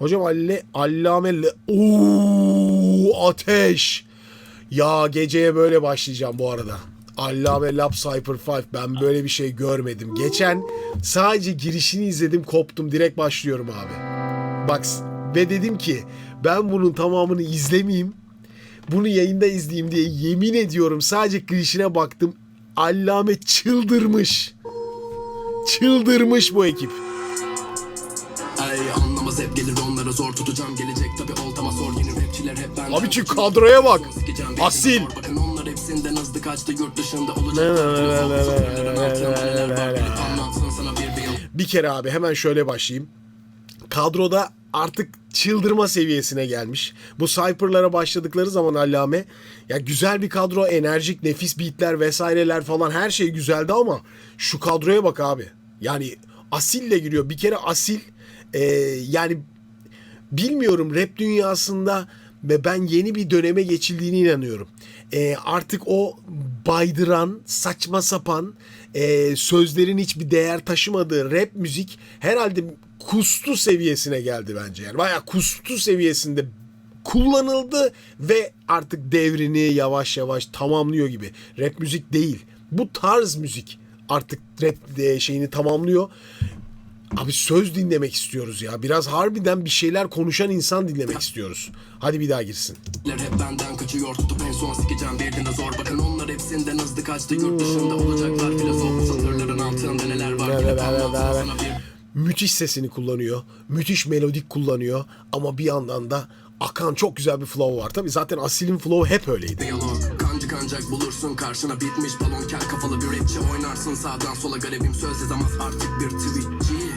Hocam alle, allame le- Oo, ateş. Ya geceye böyle başlayacağım bu arada. Allame Lab Cypher 5 ben böyle bir şey görmedim. Geçen sadece girişini izledim koptum direkt başlıyorum abi. Bak ve dedim ki ben bunun tamamını izlemeyeyim. Bunu yayında izleyeyim diye yemin ediyorum sadece girişine baktım. Allame çıldırmış. Çıldırmış bu ekip. Ay anlamaz hep gelir onlara zor tutacağım gelecek tabi oltama sor yeni rapçiler hep benden Abi şu kadroya bak. Asil. Bakın onlar hepsinden hızlı kaçtı yurt dışında olacak Bir kere abi hemen şöyle başlayayım. Kadroda artık çıldırma seviyesine gelmiş. Bu Cypher'lara başladıkları zaman Allame ya güzel bir kadro, enerjik, nefis beatler vesaireler falan her şey güzeldi ama şu kadroya bak abi. Yani Asil'le giriyor. Bir kere Asil e, yani bilmiyorum rap dünyasında ve ben yeni bir döneme geçildiğine inanıyorum. Ee, artık o baydıran, saçma sapan, e, sözlerin hiçbir değer taşımadığı rap müzik herhalde kustu seviyesine geldi bence. Yani bayağı kustu seviyesinde kullanıldı ve artık devrini yavaş yavaş tamamlıyor gibi. Rap müzik değil. Bu tarz müzik artık rap de şeyini tamamlıyor. Abi söz dinlemek istiyoruz ya. Biraz harbiden bir şeyler konuşan insan dinlemek istiyoruz. Hadi bir daha girsin. hep benden kaçıyor tutup en son sikeceğim bir de zor Bakın onlar hepsinden hızlı kaçtı yurt dışında olacaklar Filozof satırların altında neler var bilip anlatsın sana bir Müthiş sesini kullanıyor. Müthiş melodik kullanıyor. Ama bir yandan da akan çok güzel bir flow var. Tabii zaten Asil'in flow hep öyleydi. Diyalog kancak bulursun karşına bitmiş balon kel kafalı bir rapçi Oynarsın sağdan sola garibim söz yazamaz artık bir tweetçi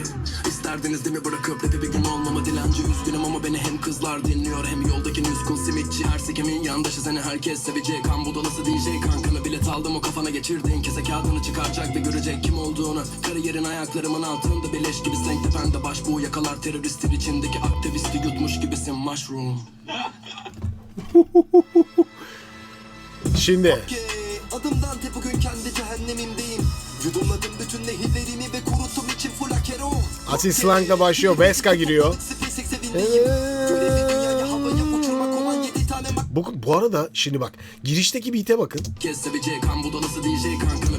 İsterdiniz değil mi? Bırakıp rapi bir gün olmama dilenci. Üzgünüm ama beni hem kızlar dinliyor hem yoldaki müskul simitçi. Her sikimin yandaşı seni herkes sevecek. Kan budalası DJ kankanı bilet aldım o kafana geçirdiğin Kese kağıdını çıkaracak ve görecek kim olduğunu. Kariyerin ayaklarımın altında beleş gibi Senkte bende başbuğ yakalar teröristler içindeki aktivisti. Yutmuş gibisin mushroom. Şimdi. Okey, Adım Dante bugün kendi cehennemimdeyim Yudumladım bütün nehirlerimi ve kuruttum için full akeron Asil slangla başlıyor. Veska giriyor. Bu, bu arada şimdi bak girişteki beat'e bakın. Kes DJ kankanı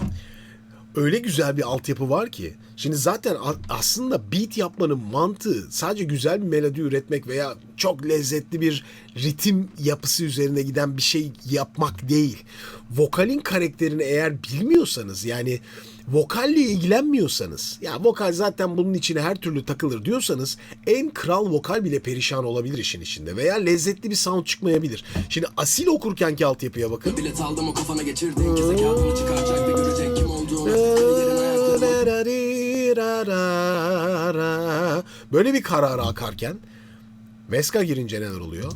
öyle güzel bir altyapı var ki. Şimdi zaten aslında beat yapmanın mantığı sadece güzel bir melodi üretmek veya çok lezzetli bir ritim yapısı üzerine giden bir şey yapmak değil. Vokalin karakterini eğer bilmiyorsanız yani vokalle ilgilenmiyorsanız ya vokal zaten bunun içine her türlü takılır diyorsanız en kral vokal bile perişan olabilir işin içinde veya lezzetli bir sound çıkmayabilir. Şimdi asil okurkenki altyapıya bakın. Bilet aldım o kafana geçirdiğin Kese kağıdını çıkaracak Böyle bir karara akarken Veska girince neler oluyor?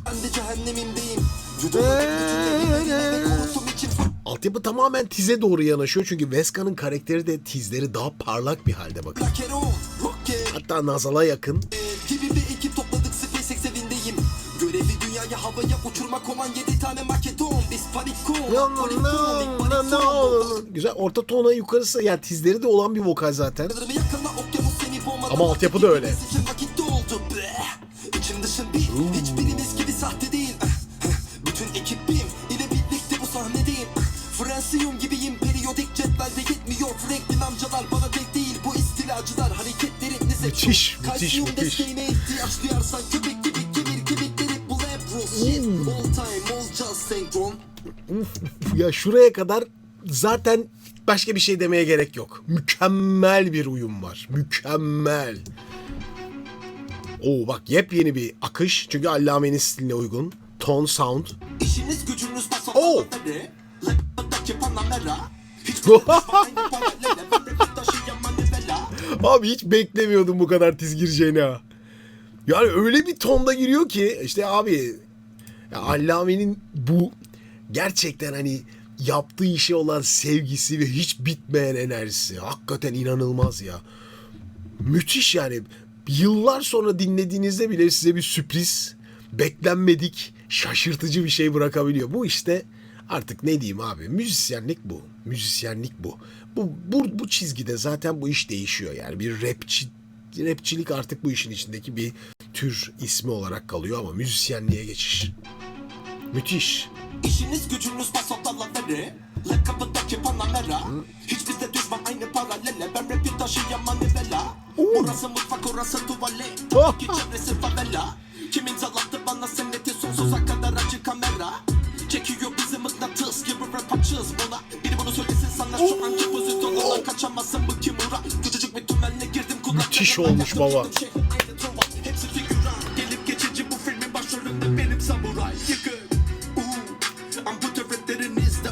Altyapı tamamen tize doğru yanaşıyor çünkü Veska'nın karakteri de tizleri daha parlak bir halde bakın. Hatta Nazal'a yakın. Görevli dünyayı havaya uçurmak olan yedi tane maketon Güzel. Orta tona yukarısı yani tizleri de olan bir vokal zaten. Ama altyapı da öyle. Hiçbirimiz gibi sahte değil. Eh, eh. Bütün ekibim ile birlikte bu sahnedeyim. Eh, Fransiyum gibiyim periyodik cetvelde yetmiyor. Franklin amcalar bana tek değil. Bu istilacılar Hareketlerin ne zevk Müthiş, yok. müthiş, Kalsiyum müthiş. desteğine ihtiyaç duyarsan köpek gibi kemir kemikleri bu Lebros shit All time all just senkron Ya şuraya kadar zaten başka bir şey demeye gerek yok. Mükemmel bir uyum var. Mükemmel. Oo bak yepyeni bir akış. Çünkü Allame'nin stiline uygun. Tone sound. İşiniz gücünüz Hiç Abi hiç beklemiyordum bu kadar tiz gireceğini ha. Yani öyle bir tonda giriyor ki işte abi ya Allame'nin bu gerçekten hani yaptığı işe olan sevgisi ve hiç bitmeyen enerjisi hakikaten inanılmaz ya. Müthiş yani. Yıllar sonra dinlediğinizde bile size bir sürpriz, beklenmedik, şaşırtıcı bir şey bırakabiliyor. Bu işte artık ne diyeyim abi müzisyenlik bu. Müzisyenlik bu. Bu, bu, bu çizgide zaten bu iş değişiyor yani. Bir rapçi, rapçilik artık bu işin içindeki bir tür ismi olarak kalıyor ama müzisyenliğe geçiş. Müthiş. İşiniz gücünüz pasotalar veri Lakabıdaki panamera. Hiç bizde düşman aynı paralele. Ben rapi taşıyan manivela Burası mutfak orası tuvalet. Ki çevresi favela. Kim imzalattı bana seneti sonsuza kadar açık kamera. Çekiyor bizi mıknatıs gibi rap açığız buna. Biri bunu söylesin sana şu anki pozisyonuna Kaçamazsın. Bu kimura Küçücük bir tümenle girdim kulaklarına Müthiş olmuş baba.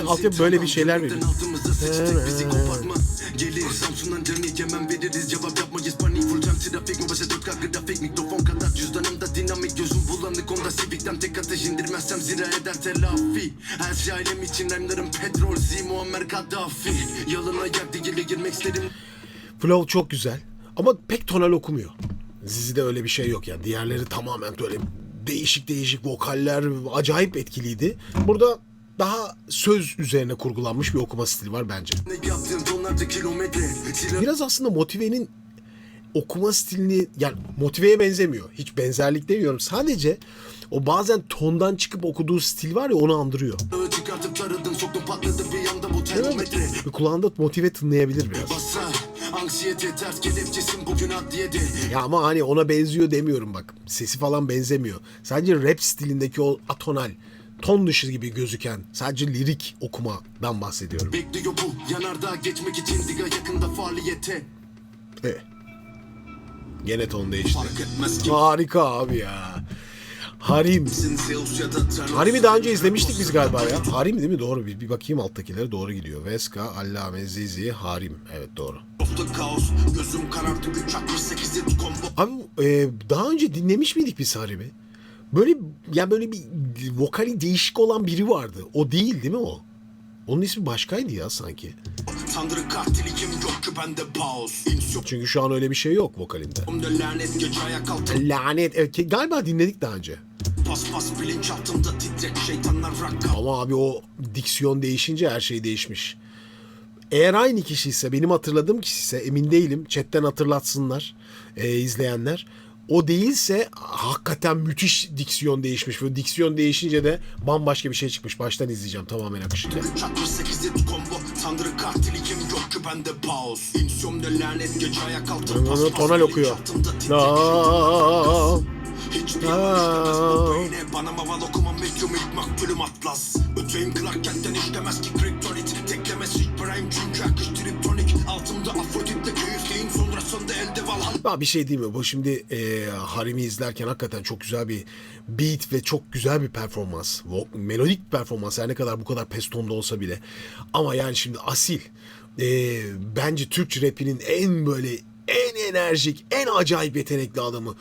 Sensin Altyapı böyle bir şeyler veriyor. Gelir Samsun'dan canı yemem veririz Cevap yapmayız panik Full time trafik dört kalk grafik Mikrofon kadar cüzdanımda dinamik Gözüm bulanık onda Civic'ten tek atış indirmezsem zira eder telafi Her şey ailem için rhyme'larım petrol Z Muammer Kaddafi Yalın ayak değil girmek isterim Flow çok güzel ama pek tonal okumuyor. Zizi'de öyle bir şey yok yani. Diğerleri tamamen böyle değişik değişik vokaller acayip etkiliydi. Burada daha söz üzerine kurgulanmış bir okuma stili var bence. Biraz aslında Motive'nin okuma stilini yani Motive'ye benzemiyor. Hiç benzerlik demiyorum. Sadece o bazen tondan çıkıp okuduğu stil var ya onu andırıyor. patladı bir kulağında Motive tınlayabilir biraz. Ya ama hani ona benziyor demiyorum bak. Sesi falan benzemiyor. Sadece rap stilindeki o atonal, ton dışı gibi gözüken, sadece lirik okumadan bahsediyorum. Bekliyor bu yanardağ geçmek için diga yakında faaliyete Evet. Gene ton değişti. Harika abi ya. Harim. Harim'i daha önce izlemiştik biz galiba ya. Harim değil mi? Doğru. Bir, bir bakayım alttakilere doğru gidiyor. Veska, Allame, Zizi, Harim. Evet doğru. Of the kaos Gözüm karardı 3 68 hit combo Abi e, daha önce dinlemiş miydik biz Harim'i? Böyle ya böyle bir vokali değişik olan biri vardı. O değil değil mi o? Onun ismi başkaydı ya sanki. Tanrı katili kim yok ki bende paus İnsiyom Çünkü şu an öyle bir şey yok vokalinde. de lanet gece ayak altı Lanet. Evet, galiba dinledik daha önce. Pas pas bilinç altında titrek şeytanlar rakam Ama abi o diksiyon değişince her şey değişmiş. Eğer aynı kişi ise benim hatırladığım kişi ise emin değilim. Chatten hatırlatsınlar e, izleyenler. O değilse hakikaten müthiş diksiyon değişmiş. Ve diksiyon değişince de bambaşka bir şey çıkmış. Baştan izleyeceğim tamamen akışıyla. 3 68 hit combo. Tanrı katili kim? Yok ki bende paus. İnsiyom de lanet? Gece ayak altı Onu Pas pas tonal bilinç okuyor. altında titrek Aa, Hiçbir yalan işlemez bu beyne. Bana maval okumam medyum ilk maktulüm atlas. Öteyim Clark Kent'ten işlemez ki kriptonit Ya bir şey değil mi? Bu şimdi e, Harim'i izlerken hakikaten çok güzel bir beat ve çok güzel bir performans. Melodik performans her ne kadar bu kadar pestonda olsa bile. Ama yani şimdi asil. E, bence Türk rapinin en böyle en enerjik, en acayip yetenekli adamı.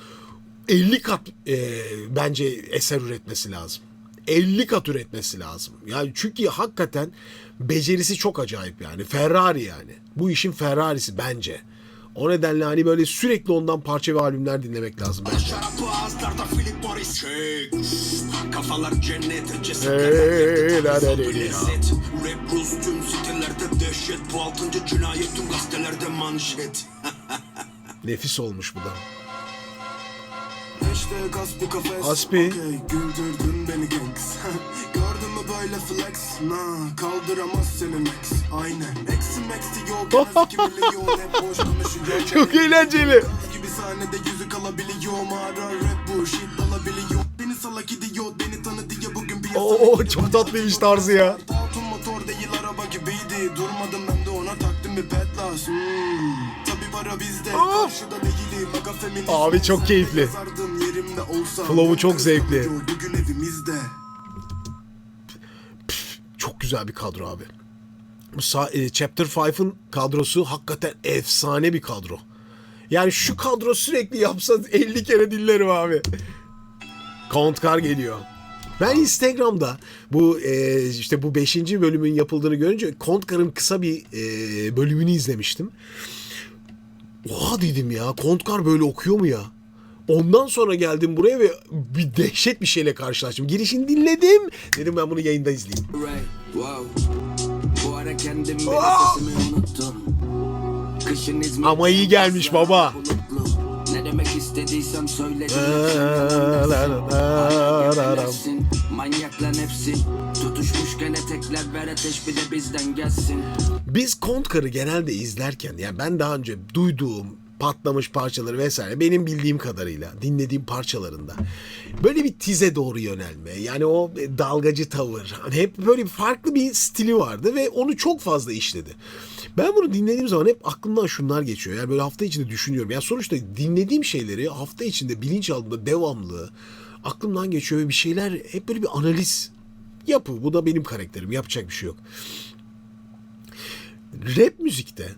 50 kat e, bence eser üretmesi lazım. 50 kat üretmesi lazım. Yani çünkü hakikaten becerisi çok acayip yani. Ferrari yani. Bu işin Ferrari'si bence. O nedenle hani böyle sürekli ondan parça ve albümler dinlemek lazım bence. Kafalar cennet. Lezzet Rap Rus tüm sitelerde dehşet Bu altıncı cinayet tüm gazetelerde manşet Nefis olmuş bu da. Aspi güldürdün beni gengs Mü böyle flex? Nah kaldıramaz seni Max. Aynen. Max'i yok en az iki milyon. Hep boş konuşuyor Çok eğlenceli. Kız gibi sahnede yüzü kalabiliyor. Mağara rap bu shit alabiliyor. Beni salak gidiyor beni tanı diye bugün piyasa Oo çok tatlıymış tarzı ya. Altın motor değil araba gibiydi. Durmadım ben de ona taktım bir petlas hmm. Tabi para bizde. Karşıda değilim. Aga feminist Abi çok keyifli. Flow'u çok zevkli. Güzel bir kadro abi. E, Chapter 5'ın kadrosu hakikaten efsane bir kadro. Yani şu kadro sürekli yapsa 50 kere dinlerim abi. Count Car geliyor. Ben Instagram'da bu e, işte bu 5. bölümün yapıldığını görünce Kontkar'ın kısa bir e, bölümünü izlemiştim. Oha dedim ya Kontkar böyle okuyor mu ya? Ondan sonra geldim buraya ve bir dehşet bir şeyle karşılaştım. Girişini dinledim. Dedim ben bunu yayında izleyeyim. Ray, wow. Bu ara kendim bile Aa! sesimi unuttum. Kışın İzmir'de Ama iyi gelmiş baba. Ne demek istediysem söyledim. Gebersin, Manyaklan hepsi Tutuşmuşken etekler ver ateş bir de bizden gelsin Biz Kontkar'ı genelde izlerken yani ben daha önce duyduğum patlamış parçaları vesaire benim bildiğim kadarıyla dinlediğim parçalarında böyle bir tize doğru yönelme yani o dalgacı tavır hani hep böyle farklı bir stili vardı ve onu çok fazla işledi. Ben bunu dinlediğim zaman hep aklımdan şunlar geçiyor. Yani böyle hafta içinde düşünüyorum. Ya sonuçta dinlediğim şeyleri hafta içinde bilinçaltımda devamlı aklımdan geçiyor ve bir şeyler hep böyle bir analiz yapı. Bu da benim karakterim. Yapacak bir şey yok rap müzikte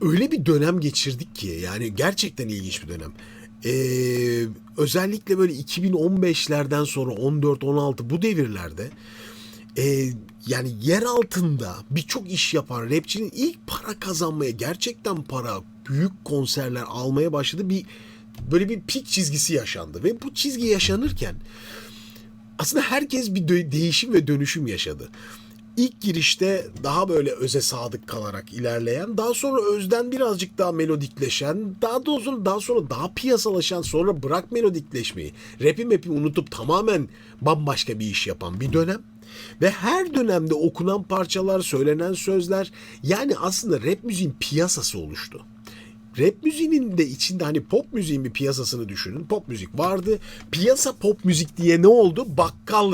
öyle bir dönem geçirdik ki yani gerçekten ilginç bir dönem. Ee, özellikle böyle 2015'lerden sonra 14-16 bu devirlerde e, yani yer altında birçok iş yapan rapçinin ilk para kazanmaya gerçekten para büyük konserler almaya başladı bir böyle bir pik çizgisi yaşandı ve bu çizgi yaşanırken aslında herkes bir değişim ve dönüşüm yaşadı. İlk girişte daha böyle öze sadık kalarak ilerleyen, daha sonra özden birazcık daha melodikleşen, daha doğrusu daha sonra daha piyasalaşan, sonra bırak melodikleşmeyi, rapi mapi unutup tamamen bambaşka bir iş yapan bir dönem. Ve her dönemde okunan parçalar, söylenen sözler yani aslında rap müziğin piyasası oluştu. Rap müziğinin de içinde hani pop müziğin bir piyasasını düşünün. Pop müzik vardı. Piyasa pop müzik diye ne oldu? Bakkal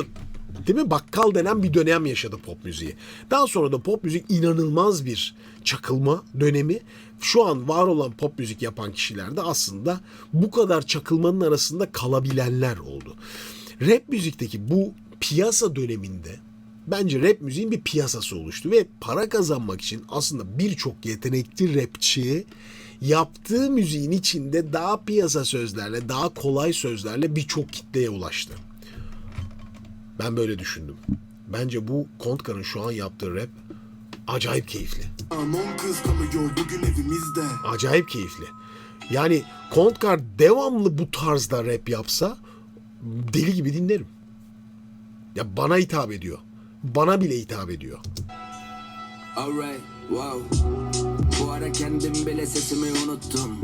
Değil mi? Bakkal denen bir dönem yaşadı pop müziği. Daha sonra da pop müzik inanılmaz bir çakılma dönemi. Şu an var olan pop müzik yapan kişiler de aslında bu kadar çakılmanın arasında kalabilenler oldu. Rap müzikteki bu piyasa döneminde bence rap müziğin bir piyasası oluştu ve para kazanmak için aslında birçok yetenekli rapçi yaptığı müziğin içinde daha piyasa sözlerle, daha kolay sözlerle birçok kitleye ulaştı. Ben böyle düşündüm. Bence bu Kontkar'ın şu an yaptığı rap acayip keyifli. Acayip keyifli. Yani Kontkar devamlı bu tarzda rap yapsa deli gibi dinlerim. Ya bana hitap ediyor. Bana bile hitap ediyor. Alright, wow. Bu ara kendim bile sesimi unuttum.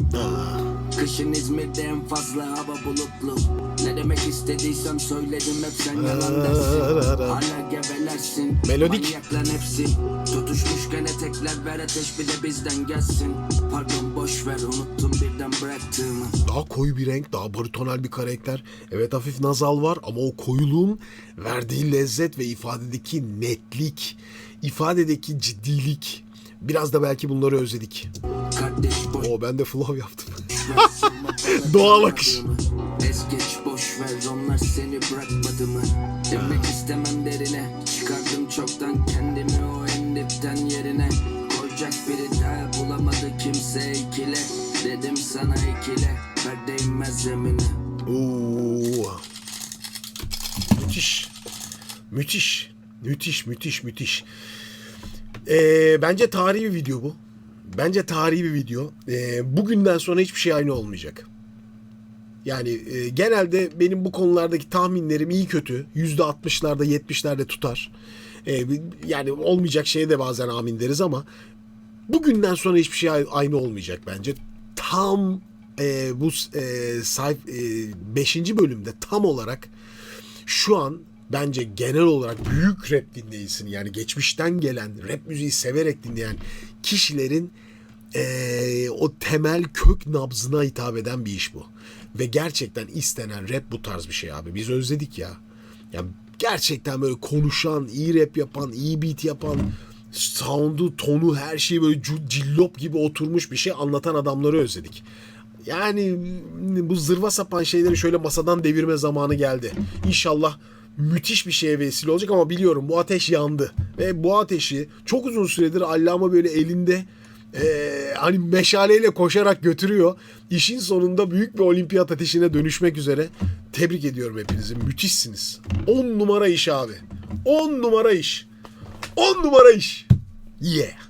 Kışın İzmir'de en fazla hava bulutlu. Ne demek istediysem söyledim hep sen yalan dersin. Hala gevelersin. Melodik. Manyaklan hepsi. Tutuşmuşken etekler ver ateş bile bizden gelsin. Pardon boş ver unuttum birden bıraktığımı. Daha koyu bir renk, daha baritonal bir karakter. Evet hafif nazal var ama o koyuluğun verdiği lezzet ve ifadedeki netlik, ifadedeki ciddilik. Biraz da belki bunları özledik. O ben de flow yaptım. Doğal akış. Ez geç boş ver onlar seni bırakmadı mı Demek istemem derine Çıkardım çoktan kendimi o en dipten yerine Koyacak biri daha bulamadı kimse ikile Dedim sana ikile Ver değmez zemine Oo. Müthiş. Müthiş. Müthiş, müthiş, müthiş. Ee, bence tarihi bir video bu. Bence tarihi bir video. Ee, bugünden sonra hiçbir şey aynı olmayacak. Yani e, genelde benim bu konulardaki tahminlerim iyi kötü. %60'larda 70'lerde tutar. Ee, yani olmayacak şeye de bazen amin deriz ama bugünden sonra hiçbir şey aynı olmayacak bence. Tam e, bu e, sayf 5. bölümde tam olarak şu an bence genel olarak büyük rap dinleyicisini yani geçmişten gelen rap müziği severek dinleyen kişilerin e, o temel kök nabzına hitap eden bir iş bu. Ve gerçekten istenen rap bu tarz bir şey abi. Biz özledik ya. Yani gerçekten böyle konuşan, iyi rap yapan, iyi beat yapan, sound'u, tonu, her şeyi böyle cillop gibi oturmuş bir şey anlatan adamları özledik. Yani bu zırva sapan şeyleri şöyle masadan devirme zamanı geldi. İnşallah müthiş bir şeye vesile olacak ama biliyorum bu ateş yandı. Ve bu ateşi çok uzun süredir Allama böyle elinde Ee, hani meşaleyle koşarak götürüyor. İşin sonunda büyük bir olimpiyat ateşine dönüşmek üzere. Tebrik ediyorum hepinizi. Müthişsiniz. 10 numara iş abi. 10 numara iş. 10 numara iş. Yeah.